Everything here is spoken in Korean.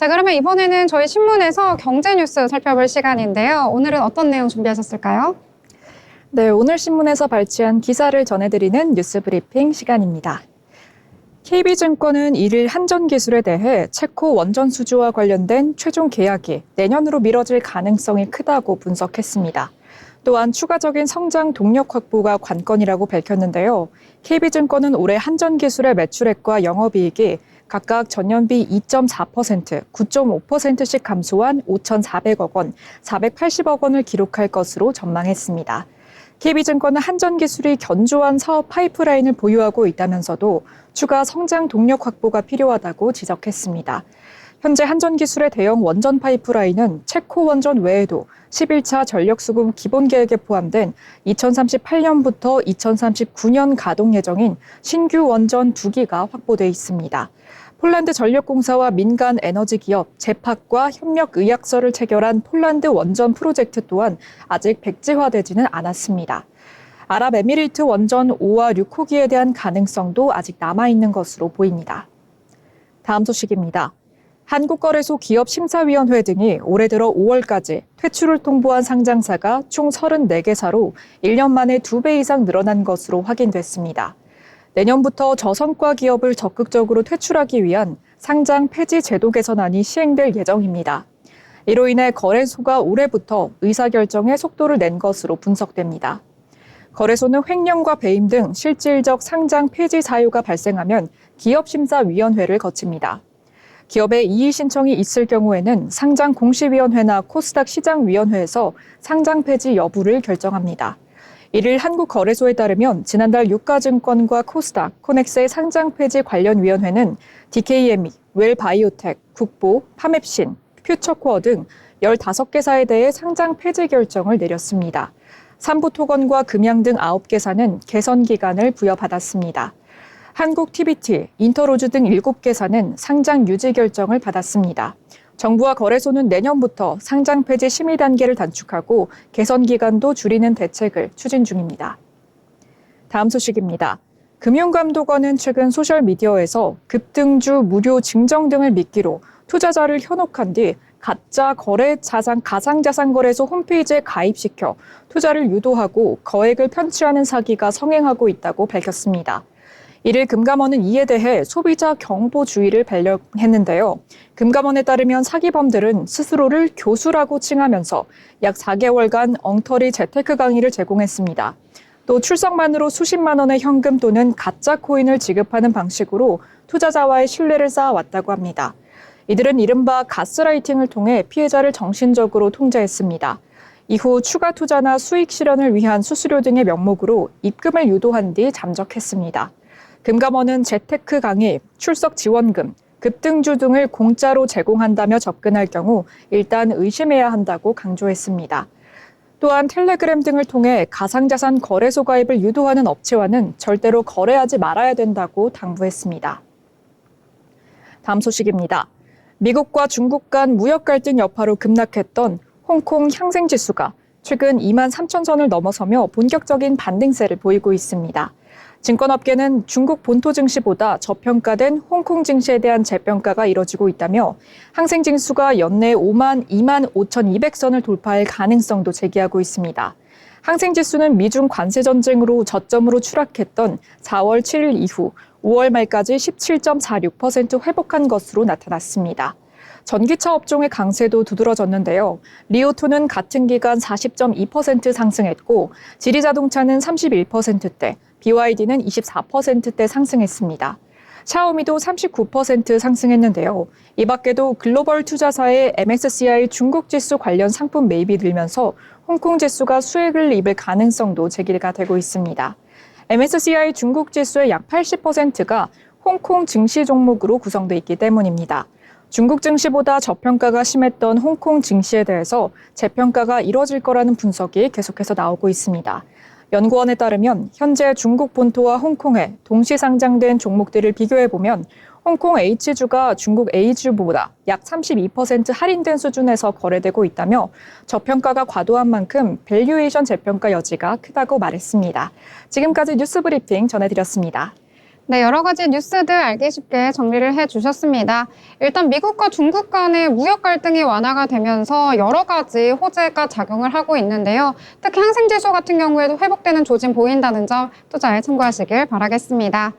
자, 그러면 이번에는 저희 신문에서 경제 뉴스 살펴볼 시간인데요. 오늘은 어떤 내용 준비하셨을까요? 네, 오늘 신문에서 발췌한 기사를 전해드리는 뉴스 브리핑 시간입니다. KB증권은 1일 한전기술에 대해 체코 원전 수주와 관련된 최종 계약이 내년으로 미뤄질 가능성이 크다고 분석했습니다. 또한 추가적인 성장 동력 확보가 관건이라고 밝혔는데요. KB증권은 올해 한전기술의 매출액과 영업이익이 각각 전년비 2.4%, 9.5%씩 감소한 5,400억 원, 480억 원을 기록할 것으로 전망했습니다. KB증권은 한전기술이 견조한 사업 파이프라인을 보유하고 있다면서도 추가 성장 동력 확보가 필요하다고 지적했습니다. 현재 한전 기술의 대형 원전 파이프라인은 체코 원전 외에도 11차 전력수급 기본 계획에 포함된 2038년부터 2039년 가동 예정인 신규 원전 2기가 확보돼 있습니다. 폴란드 전력공사와 민간 에너지 기업 제팍과 협력 의약서를 체결한 폴란드 원전 프로젝트 또한 아직 백지화되지는 않았습니다. 아랍에미리트 원전 5와 6호기에 대한 가능성도 아직 남아있는 것으로 보입니다. 다음 소식입니다. 한국거래소 기업심사위원회 등이 올해 들어 5월까지 퇴출을 통보한 상장사가 총 34개사로 1년 만에 2배 이상 늘어난 것으로 확인됐습니다. 내년부터 저성과 기업을 적극적으로 퇴출하기 위한 상장 폐지 제도 개선안이 시행될 예정입니다. 이로 인해 거래소가 올해부터 의사결정에 속도를 낸 것으로 분석됩니다. 거래소는 횡령과 배임 등 실질적 상장 폐지 사유가 발생하면 기업심사위원회를 거칩니다. 기업의 이의 신청이 있을 경우에는 상장 공시위원회나 코스닥 시장위원회에서 상장 폐지 여부를 결정합니다. 이를 한국거래소에 따르면 지난달 유가증권과 코스닥, 코넥스의 상장 폐지 관련 위원회는 DKME, 웰바이오텍, 국보, 파맵신, 퓨처코어 등 15개사에 대해 상장 폐지 결정을 내렸습니다. 삼부토건과 금양 등 9개사는 개선 기간을 부여받았습니다. 한국 TBT, 인터로즈 등 7개사는 상장 유지 결정을 받았습니다. 정부와 거래소는 내년부터 상장 폐지 심의 단계를 단축하고 개선 기간도 줄이는 대책을 추진 중입니다. 다음 소식입니다. 금융감독원은 최근 소셜미디어에서 급등주 무료 증정 등을 미끼로 투자자를 현혹한 뒤 가짜 거래 자산 가상자산 거래소 홈페이지에 가입시켜 투자를 유도하고 거액을 편취하는 사기가 성행하고 있다고 밝혔습니다. 이를 금감원은 이에 대해 소비자 경보 주의를 발령했는데요. 금감원에 따르면 사기범들은 스스로를 교수라고 칭하면서 약 4개월간 엉터리 재테크 강의를 제공했습니다. 또 출석만으로 수십만 원의 현금 또는 가짜 코인을 지급하는 방식으로 투자자와의 신뢰를 쌓아왔다고 합니다. 이들은 이른바 가스라이팅을 통해 피해자를 정신적으로 통제했습니다. 이후 추가 투자나 수익 실현을 위한 수수료 등의 명목으로 입금을 유도한 뒤 잠적했습니다. 금감원은 재테크 강의, 출석 지원금, 급등주 등을 공짜로 제공한다며 접근할 경우 일단 의심해야 한다고 강조했습니다. 또한 텔레그램 등을 통해 가상자산 거래소 가입을 유도하는 업체와는 절대로 거래하지 말아야 된다고 당부했습니다. 다음 소식입니다. 미국과 중국 간 무역 갈등 여파로 급락했던 홍콩 향생 지수가 최근 2만 3천 선을 넘어서며 본격적인 반등세를 보이고 있습니다. 증권업계는 중국 본토 증시보다 저평가된 홍콩 증시에 대한 재평가가 이뤄지고 있다며 항생 징수가 연내 5만 2만 5,200선을 돌파할 가능성도 제기하고 있습니다. 항생 지수는 미중 관세 전쟁으로 저점으로 추락했던 4월 7일 이후 5월 말까지 17.46% 회복한 것으로 나타났습니다. 전기차 업종의 강세도 두드러졌는데요. 리오토는 같은 기간 40.2% 상승했고, 지리자동차는 31%대, BYD는 24%대 상승했습니다. 샤오미도 39% 상승했는데요. 이 밖에도 글로벌 투자사의 MSCI 중국 지수 관련 상품 매입이 늘면서 홍콩 지수가 수익을 입을 가능성도 제기가 되고 있습니다. MSCI 중국 지수의 약 80%가 홍콩 증시 종목으로 구성돼 있기 때문입니다. 중국 증시보다 저평가가 심했던 홍콩 증시에 대해서 재평가가 이뤄질 거라는 분석이 계속해서 나오고 있습니다. 연구원에 따르면 현재 중국 본토와 홍콩에 동시 상장된 종목들을 비교해 보면 홍콩 H주가 중국 A주보다 약 32% 할인된 수준에서 거래되고 있다며 저평가가 과도한 만큼 밸류에이션 재평가 여지가 크다고 말했습니다. 지금까지 뉴스 브리핑 전해드렸습니다. 네, 여러 가지 뉴스들 알기 쉽게 정리를 해 주셨습니다. 일단 미국과 중국 간의 무역 갈등이 완화가 되면서 여러 가지 호재가 작용을 하고 있는데요. 특히 항생지수 같은 경우에도 회복되는 조짐 보인다는 점 투자에 참고하시길 바라겠습니다.